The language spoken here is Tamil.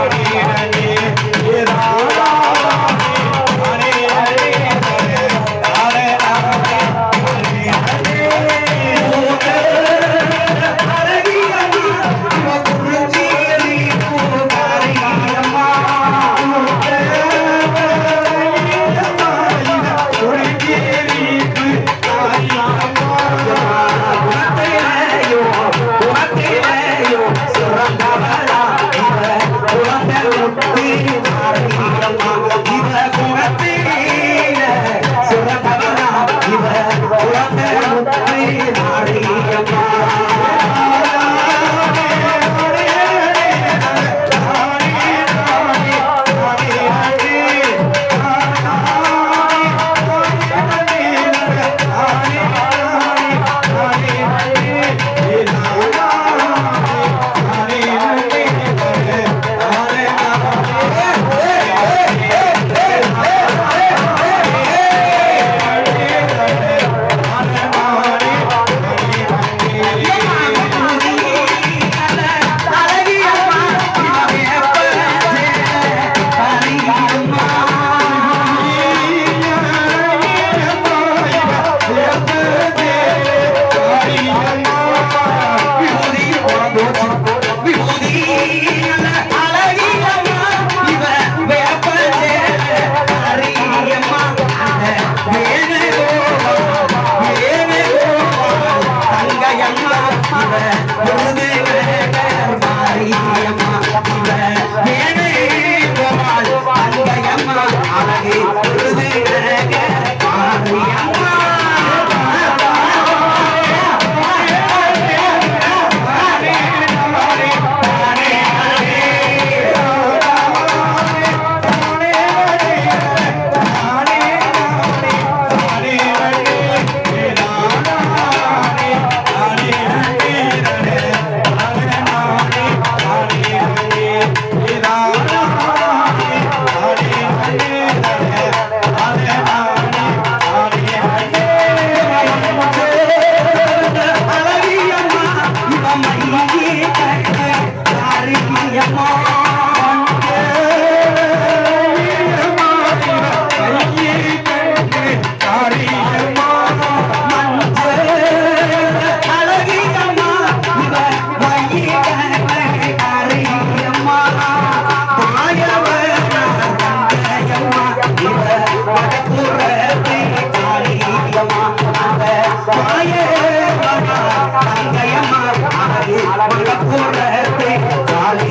Gloria. Thank you. அங்கயமா மகளி மகள கூறத்தை காலி